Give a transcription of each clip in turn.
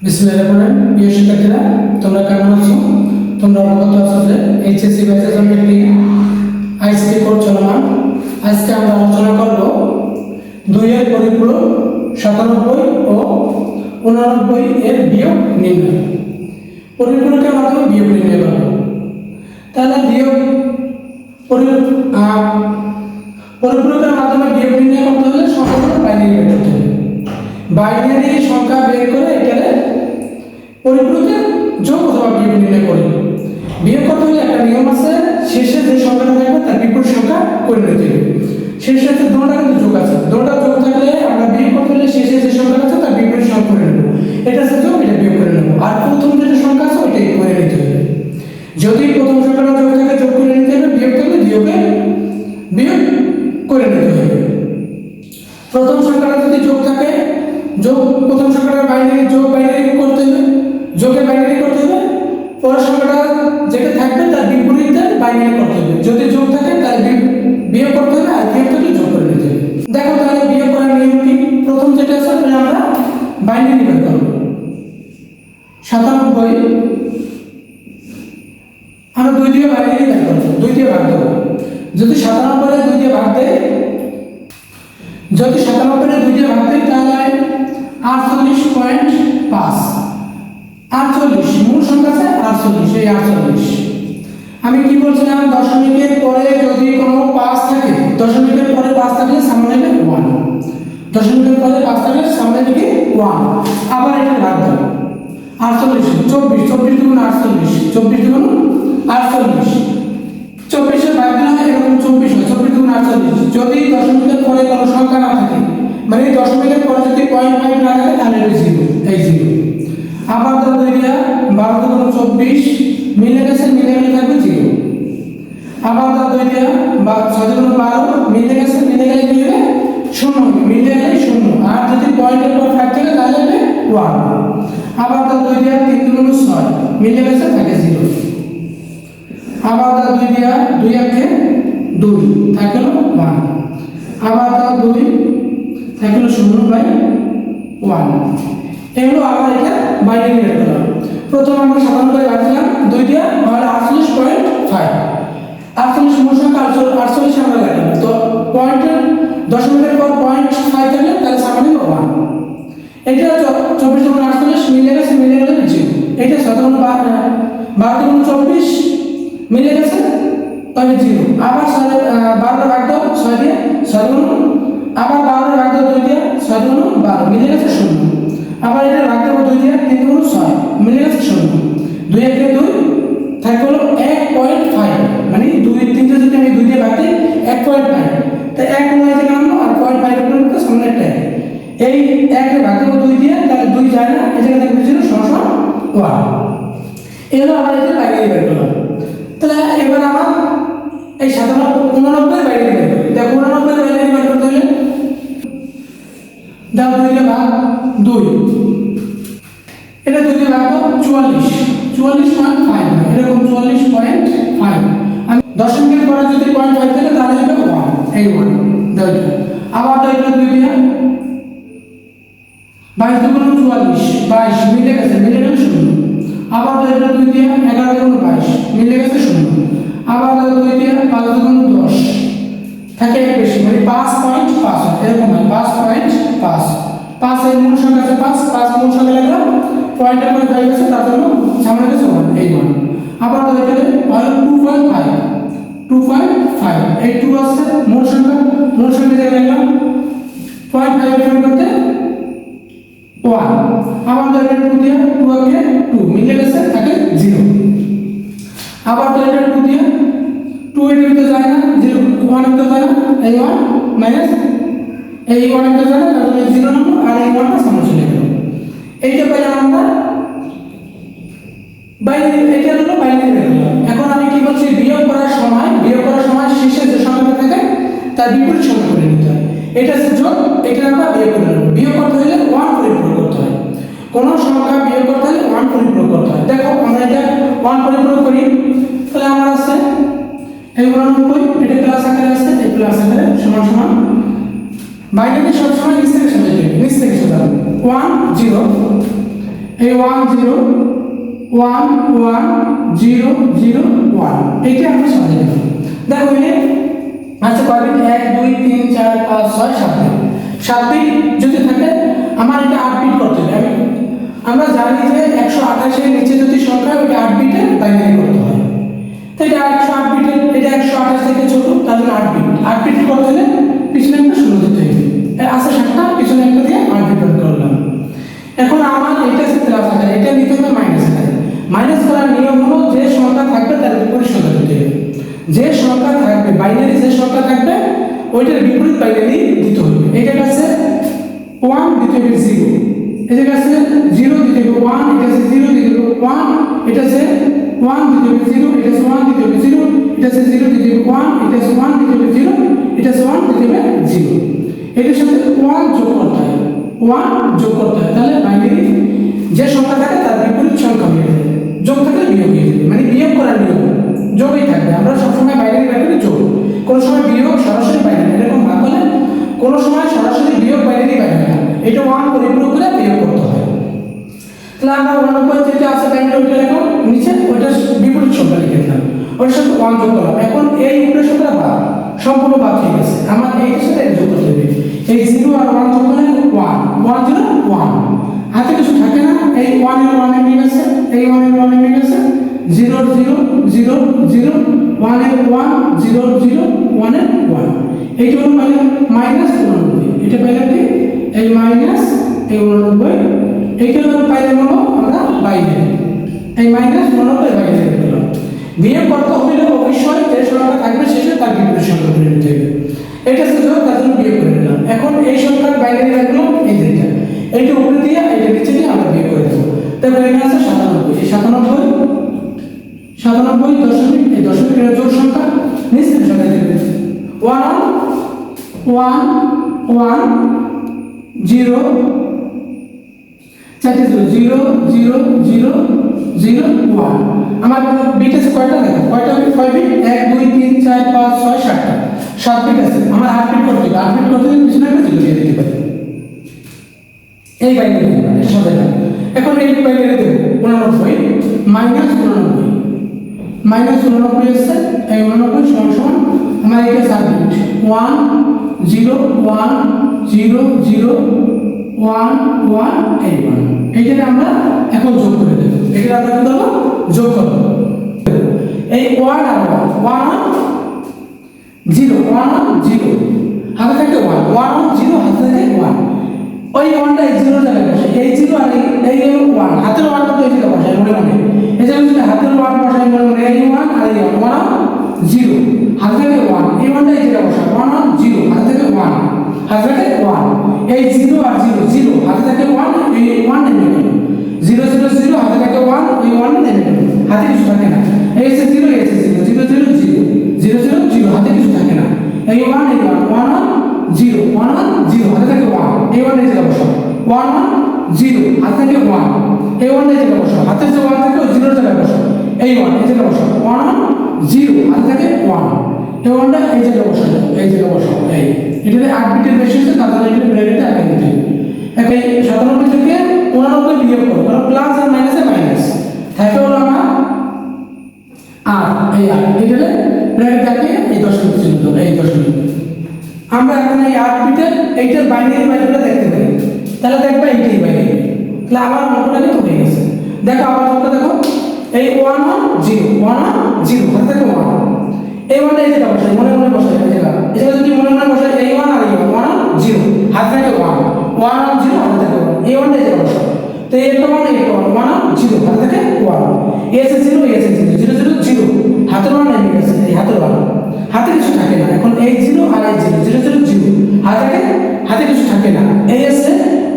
বিসমিল্লাহির রহমানির রহিম। প্রিয় শিক্ষার্থীরা, তোমরা কেমন আছো? তোমরা অবগত আছো যে এইচএসসি ব্যাচের জন্য একটি আইসিটি কোর্স চলমান। আজকে আমরা আলোচনা করব দুইয়ের পরিপূরক সাতানব্বই ও উনানব্বই এর বিয়োগ নির্ণয়। পরিপূরকের মাধ্যমে বিয়োগ নির্ণয় করব। তাহলে বিয়োগ সংখ্যা বের করে এখানে পরিপূরকের যোগ অথবা বিয়োগ নির্ণয় করি। বিয়োগ করতে হলে একটা নিয়ম আছে, শেষে যে সংখ্যাটা থাকবে তার বিপরীত সংখ্যা করে নিতে হবে। শেষে যে দুটা কিন্তু যোগ আছে। দুটা যোগ থাকলে আমরা বিয়োগ করতে হলে শেষে যে সংখ্যা আছে তার বিপরীত সংখ্যা নেব। এটা হচ্ছে যোগ, এটা বিয়োগ করে নেব। বাইনারি করব। সাতানব্বই আমরা দুই দিয়ে বাইনারি করব, দুই দিয়ে ভাগ দেবো। যদি সাতানব্বই দুই দিয়ে ভাগ দেয়, যদি সাতানব্বই দুই দিয়ে ভাগ দেয়, তাহলে আটচল্লিশ পয়েন্ট পাঁচ। আটচল্লিশ, মূল সংখ্যা আছে আটচল্লিশ, এই আটচল্লিশ। আমি কি বলছিলাম, দশমিকের পরে যদি কোনো পাঁচ থাকে, দশমিকের পরে পাঁচ থাকলে সামনে ওয়ান। দশমিকের পরে পাঁচ থাকলে সামনে লিখে ওয়ান আবার এটা দাও। আটচল্লিশ, চব্বিশ চব্বিশ দুগুণ আটচল্লিশ, চব্বিশ দুগুণ আটচল্লিশ। চব্বিশের দিলে হয় এরকম চব্বিশ হয়, চব্বিশ দুগুণ আটচল্লিশ। যদি দশমিকের পরে কোনো সংখ্যা না থাকে মানে দশমিকের পরে যদি পয়েন্ট ফাইভ না থাকে, তাহলে এটা জিরো এই জিরো আবার ধরো দুইটা বারো দুগুণ চব্বিশ, মিলে গেছে, মিলে গেলে থাকবে জিরো আবার ধরো দুইটা বা ছয় দুগুণ বারো, মিলে গেছে, মিলে কি হবে? শূন্য মিলে শূন্য। আর যদি পয়েন্টের পর ফাইভ থাকে, তাহলে হবে ওয়ান আবার ধরো দুইটা তিন দুগুণ ছয়। মিলে গেছে থাকে জিরো আবার দাও দুই দিয়া দুই একে দুই থাকল ওয়ান আবার দাও দুই থাকল শূন্য বাই ওয়ান এগুলো আবার এটা বাইরে করলাম প্রথম আমরা সাধারণ করে রাখলাম, দুই দিয়া, তাহলে আটচল্লিশ পয়েন্ট ফাইভ আটচল্লিশ মূল সংখ্যা আটচল্লিশ আমরা রাখলাম তো পয়েন্টের দশমিকের পর পয়েন্ট ফাইভ থাকলে তাহলে সামনে ওয়ান এটা চব্বিশ দুগুণ আটচল্লিশ, মিলে গেছে, মিলে গেলে জিরো এটা সাধারণ বারো বারো দুগুণ চব্বিশ, মিলে গেছে তবে জিরো আবার বারো ভাগ দাও, ছয় দিয়ে ছয় গুণ। আবার বারো ভাগ দাও, দুই দিয়ে ছয় গুণ বারো। মিলে গেছে শূন্য। আবার এটা ভাগ দেবো, দুই দিয়ে তিন গুণ ছয়। মিলে গেছে শূন্য। দুই একে দুই থাকে হলো এক পয়েন্ট ফাইভ মানে দুই তিনটে যদি আমি দুই দিয়ে ভাগ দিই এক পয়েন্ট ফাইভ তাই এক নয় থেকে আনলো আর পয়েন্ট ফাইভ এর মধ্যে সামনে একটা এই একে ভাগ দুই দিয়ে, তাহলে দুই যায় না। এই দেখবে ছিল সমস্যা ওয়ান। এগুলো আমরা এটা বাইরে বের করলাম। তাহলে এবার আমার এই সাধারণ উননব্বই বাইরে বের দেখো উননব্বই বাইরে বের করতে হলে দাও দুইটা ভাগ দুই। এটা দুই ভাগ চুয়াল্লিশ। চুয়াল্লিশ পয়েন্ট ফাইভ এরকম চুয়াল্লিশ পয়েন্ট ফাইভ আমি দশমিকের পরে যদি পয়েন্ট ফাইভ থাকে, তাহলে হবে ওয়ান এই ওয়ান দাও। আবার দাও এটা দুই দিয়ে বাইশ দুগুণ চুয়াল্লিশ, বাইশ, মিলে গেছে, মিলে গেলে শূন্য। আবার দাও এটা দুই দিয়ে এগারো দুগুণ বাইশ, মিলে গেছে শূন্য। আবার দাও দুই দিয়ে পাঁচ দুগুণ দশ। থাকে এক বেশি মানে পাঁচ পয়েন্ট পাঁচ, এরকম হয়, পাঁচ পয়েন্ট পাঁচ। পাঁচ এর মূল সংখ্যা আছে পাঁচ পাঁচ মূল সংখ্যা লাগলাম পয়েন্টের মধ্যে হয়ে গেছে তার জন্য সামনে গেছে এই ওয়ান আবার দাও এখানে two point five two point five এই টু আছে মূল সংখ্যা মূল সংখ্যা জায়গায় পয়েন্ট ফাইভ এর করতে ওয়ান আবার ধরে টু দিয়ে টু আগে টু মিলে গেছে থাকে জিরো আবার ধরে টু দিয়ে টু এর ভিতরে যায় না জিরো ওয়ান ভিতরে যায় না এই ওয়ান মাইনাস এই ওয়ান ভিতরে যায় না তাহলে জিরো নম্বর আর এই ওয়ানটা সামনে চলে গেল এইটা পেলাম আমরা বাইরে এটা হলো বাইরে এখন আমি কি বলছি বিয়োগ তার বিপরীত সংখ্যা করে নিতে হয়। এটা হচ্ছে যোগ এটা আমরা বিয়োগ করে নেব বিয়োগ করতে হলে ওয়ান পরিপূরক করতে হয়। কোনো সংখ্যা বিয়োগ করতে হলে ওয়ান পরিপূরক করতে হয়। দেখো, আমরা এটা ওয়ান পরিপূরক করি। তাহলে আমার আছে এই উননব্বই এটা ক্লাস আকারে আছে, এই ক্লাস আকারে সমান সমান। বাইরে সবসময় নিচ থেকে সাজাতে নিচ থেকে সাজাবো ওয়ান জিরো এই one zero one one zero zero one এইটা আমরা দেবো দেখো এখানে আচ্ছা কয়দিন? এক, দুই, তিন, চার, পাঁচ, ছয়, সাত দিন। সাত যদি থাকে, আমার এটা আট বিট করতে হবে। আমি আমরা জানি যে একশো আঠাশের নিচে যদি সংখ্যা ওটা আট বাইনারি করতে হয়। তো এটা একশো আট এটা একশো আঠাশ থেকে ছোট তার জন্য আট বিট। করতে হলে পিছনে একটা শূন্য দিতে হবে। আছে সাতটা, পিছনে একটা দিয়ে আট বিট করলাম। এখন আমার এটা প্লাস আকারে, এটা নিতে হবে মাইনাস আকারে। মাইনাস করার নিয়ম হলো যে সংখ্যা থাকবে তার বিপরীত সংখ্যা দিতে হবে। যে সংখ্যা থাকবে বাইনারি যে সংখ্যা থাকবে, ওইটার বিপরীত বাইনারি দিতে হবে। এটা কাছে ওয়ান দিতে হবে জিরো এটা কাছে জিরো দিতে হবে ওয়ান এটা আছে জিরো দিতে হবে ওয়ান এটা আছে ওয়ান দিতে হবে জিরো এটা আছে ওয়ান দিতে হবে জিরো এটা আছে জিরো দিতে হবে ওয়ান এটা আছে ওয়ান দিতে হবে জিরো এটা আছে ওয়ান দিতে হবে জিরো এটার সাথে ওয়ান যোগ করতে হয়। ওয়ান যোগ করতে হয়। তাহলে বাইনারি যে সংখ্যা থাকে, তার বিপরীত সংখ্যা হয়ে যাবে যোগ থাকলে বিয়োগ হয়ে যাবে মানে বিয়োগ করার নিয়ম। যোগই থাকবে। আমরা সবসময় বাইনারি ব্র্যাকেটে যোগ কোনো সময় বিয়োগ সরাসরি বাইনারি এরকম ভাগ হলে কোনো সময় সরাসরি বিয়োগ বাইনারি বাইনারি না। এটা ওয়ান পরিপূরক করে বিয়োগ করতে হয়। তাহলে আমরা উনানব্বই যেটা আছে বাইনারি ওইটা এখন নিচে ওইটা বিপরীত সংখ্যা লিখে দিলাম। ওইটার সাথে ওয়ান যোগ করলাম এখন এই উপরের সংখ্যা বাদ। সম্পূর্ণ বাদ হয়ে গেছে। আমার এইটার সাথে যোগ করতে হবে এই জিরো আর ওয়ান যোগ করলে ওয়ান ওয়ান জিরো ওয়ান হাতে কিছু থাকে না। এই ওয়ানের ওয়ান মিলে গেছে এই ওয়ানের ওয়ান মিলে গেছে জিরো জিরো জিরো জিরো ওয়ানের ওয়ান জিরো জিরো ওয়ানের ওয়ান এইটা হলো পাইলে মাইনাস উননব্বই এটা পাইলে কি এই মাইনাস এই উননব্বই এইটা হলো পাইলে হলো আমরা বাইরে এই মাইনাস উননব্বই বাইরে দিলাম বিয়ে করতে হলে অবশ্যই যে সংখ্যা থাকবে শেষে তার বিপরীত সংখ্যা করে নিতে হবে এটা শুধু তার জন্য বিয়োগ করে নিলাম এখন এই সংখ্যার বাইরে রাখল এই যেটা এইটা উপরে দিয়ে এইটা নিচে দিয়ে আমরা বিয়ে করে দেবো তারপরে এখানে আছে সাতানব্বই সাতানব্বই সাতানব্বই দশমিক, এই দশমিক এর জোড় সংখ্যা নিশ্চিত সংখ্যা দেবে। ওয়ান ওয়ান ওয়ান জিরো চারটে zero zero zero zero one আমার বিট আছে কয়টা দেখো কয়টা বিট কয় বিট এক, দুই, তিন, চার, পাঁচ, ছয়, সাতটা। সাত বিট আছে। আমার আট বিট করতে হবে। আট বিট করতে হলে পিছনে একটা জিরো দিয়ে দিতে পারি এই বাইনারি এর এখন এই বাইনারি দেবো। উনানব্বই। মাইনাস উনানব্বই। মাইনাস উনানব্বই আসছে এই উনানব্বই সমান সমান আমার এটা সাত bit one, zero one, zero zero, one one, এই ওয়ান। এইটাকে আমরা এখন যোগ করে দেবো। এটাকে আমরা কি যোগ করব। এই ওয়ান আর ওয়ান জিরো ওয়ান, জিরো, হাতে থাকে ওয়ান ওয়ান, জিরো, হাতে থাকে ওয়ান। ওই ওয়ানটা এই জিরো জায়গায় বসে, এই জিরো আর এই ওয়ান। হাতের ওয়ান তো এই জায়গায় বসায়, মনে মনে এই যদি হাতের ওয়ান বসায়, মনে মনে এই ওয়ান আর এই ওয়ান ওয়ান জিরো হাতে থেকে ওয়ান এই ওয়ানটা এই জায়গায় বসায় ওয়ান ওয়ান জিরো হাতে থেকে ওয়ান হাতে ওয়ান এই জিরো আর জিরো জিরো হাতে থেকে ওয়ান এই ওয়ান নেমে জিরো জিরো জিরো হাতে থেকে ওয়ান ওই ওয়ান নেমে হাতে কিছু থাকে না। এই এসে জিরো এসে zero zero zero zero zero zero zero হাতে কিছু থাকে না। এই ওয়ান এই one one one zero one one zero হাতে থেকে ওয়ান এই ওয়ান জায়গায় বসো ওয়ান ওয়ান জিরো হাতে থেকে ওয়ান এই ওয়ান এই জায়গায় বসো হাতে যে ওয়ান থাকে ওই জিরোর জায়গায় বসো এই ওয়ান এই জায়গায় বসো ওয়ান ওয়ান জিরো হাতে থেকে ওয়ান এই ওয়ানটা এই জায়গায় বসো এই জায়গায় বসো এই। এটাতে আট বিটের বেশি হচ্ছে তাদের এটা ব্রেকেটে আগে দিতে এই সাতানব্বই থেকে উনানব্বই বিয়োগ করো, কারণ প্লাস আর মাইনাসে মাইনাস থাকে হলো আমার আর এই আর এটাতে ব্র্যাকেট থাকে এই দশমিক চিহ্ন এই দশমিক আমরা এখন এই আট বিটের, এইটার বাইনারি ভ্যালুটা দেখতে পারি। তাহলে দেখবে এইটাই বাইনারি তাহলে আমার অঙ্কটা কিন্তু হয়ে গেছে। দেখো আবার অঙ্কটা দেখো। এই one one zero one one zero one এই ওয়ানটা এই বসাই মনে মনে বসাই এই এই যদি মনে মনে বসাই এই ওয়ান আর এই ওয়ান হাতে থেকে ওয়ান ওয়ান থেকে ওয়ান এই ওয়ানটা এই জায়গা বসাই ওয়ান এটা ওয়ান জিরো থেকে এসে এসে জিরো জিরো জিরো জিরো হাতের ওয়ান এই হাতের কিছু থাকে না এখন এই জিরো আর এই জিরো জিরো জিরো হাতে হাতে কিছু থাকে না এই এসে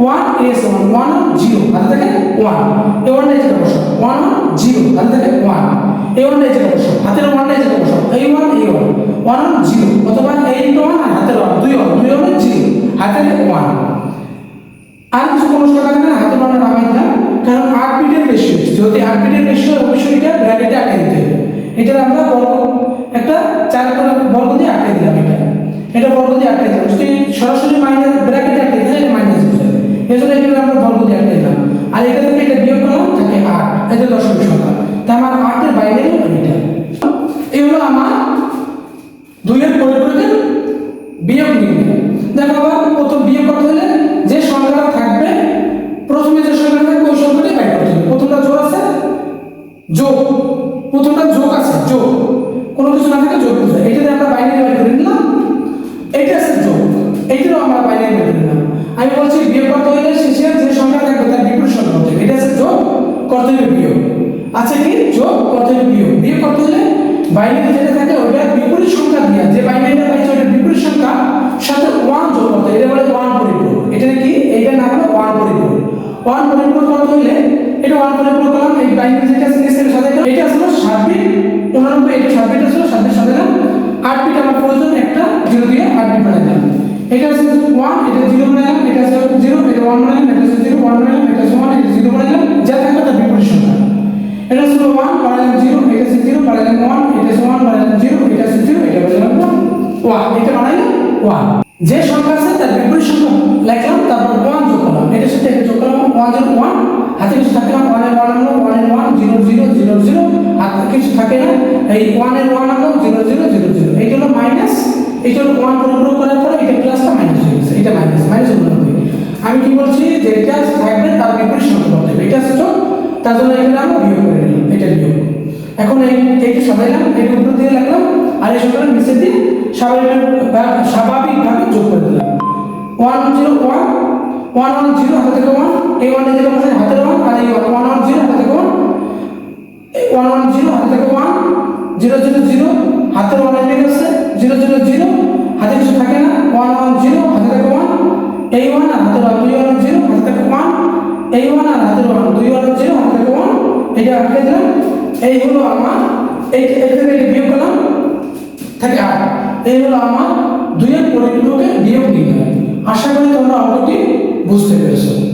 one S one one zero হাতে থাকে ওয়ান এই ওয়ান এই জায়গা বসো ওয়ান জিরো থাকে এই ওয়ান এই জায়গা বসো হাতের ওয়ান এই ওয়ান এই ওয়ান ওয়ান অথবা ওয়ান আর হাতের ওয়ান দুই ওয়ান দুই ওয়ান জিরো হাতে ওয়ান আর কিছু কোনো থাকে না হাতে বানানো নামাই দিলাম কারণ আট বিটের হচ্ছে যদি আট বিটের বেশি অবশ্যই এটা ব্র্যাকেটে আটকে দিতে হবে এটা আমরা বর্গ একটা চার করে বর্গ দিয়ে আটকে দিলাম এটা এটা বর্গ দিয়ে আটকে দিলাম। সরাসরি মাইনাস ব্র্যাকেটে আটকে দিলে এটা মাইনাস হয়ে যাবে এই জন্য এটা আমরা বর্গ দিয়ে আটকে আর এটা থেকে এটা বিয়োগ করলাম থাকে আট এটা দশমিক সংখ্যা তাই আমার আটের বাইরে এটা এই ওয়ান পরিপূরক ওয়ান পরিপূরক এটা ওয়ান পরিপূরক জিরো এটা আছে এটা জিরো বানাইলাম এটা আছে জিরো, এটা ওয়ান বানাইলাম এটা আছে জিরো, ওয়ান বানাইলাম এটা আছে ওয়ান, এটা জিরো বানাইলাম যা থাকবে তার বিপরীত সংখ্যা। এটা ছিল ওয়ান বানাইলাম জিরো, এটা আছে জিরো বানাইলাম ওয়ান, এটা আছে ওয়ান বানাইলাম জিরো, এটা আছে জিরো, এটা বানাইলাম ওয়ান। এটা বানাইলাম ওয়ান। যে সংখ্যা আছে তার বিপরীত সংখ্যা করলাম ওয়ান হাতে কিছু থাকে না ওয়ানের ওয়ান আনলাম ওয়ানের one zero zero zero zero হাতে কিছু থাকে না, এই ওয়ানের ওয়ান আনলাম জিরো জিরো জিরো জিরো এইটা হলো মাইনাস এইটা হলো ওয়ান পরিপূরক করার পরে এটা প্লাসটা মাইনাস হয়ে গেছে এটা মাইনাস মাইনাস উননব্বই আমি কি বলছি যে এটা থাকবে, তার বিপরীত সংখ্যা করতে হবে। এটা যোগ তার জন্য এখানে আমরা বিয়োগ করে নিলাম, এটা বিয়োগ। এখন এই, এইটা সাজাইলাম এটা উপর দিয়ে লাগলাম আর এই সংখ্যাটা নিচে দিয়ে স্বাভাবিক স্বাভাবিকভাবে যোগ করে দিলাম। One zero one one one zero হাতে থেকে ওয়ান এই ওয়ান জিরো পাশে হাতের ওয়ান আর এই ওয়ান ওয়ান জিরো হাতে থেকে ওয়ান ওয়ান ওয়ান জিরো হাতে থেকে ওয়ান জিরো জিরো জিরো হাতের ওয়ান এনে গেছে জিরো জিরো জিরো হাতে কিছু থাকে না ওয়ান ওয়ান জিরো হাতে থেকে ওয়ান এই ওয়ান আর হাতের ওয়ান দুই ওয়ান জিরো হাতে ওয়ান এই ওয়ান আর হাতের ওয়ান দুই ওয়ান জিরো হাতে থেকে ওয়ান এটা আটকে দিলাম, এই হলো আমার, এই এই থেকে বিয়োগ করলাম, থাকে আট, এই হলো আমার দুইয়ের পরিপূরকের বিয়োগ নির্ণয়। আশা করি তোমরা অঙ্কটি busca a pessoa.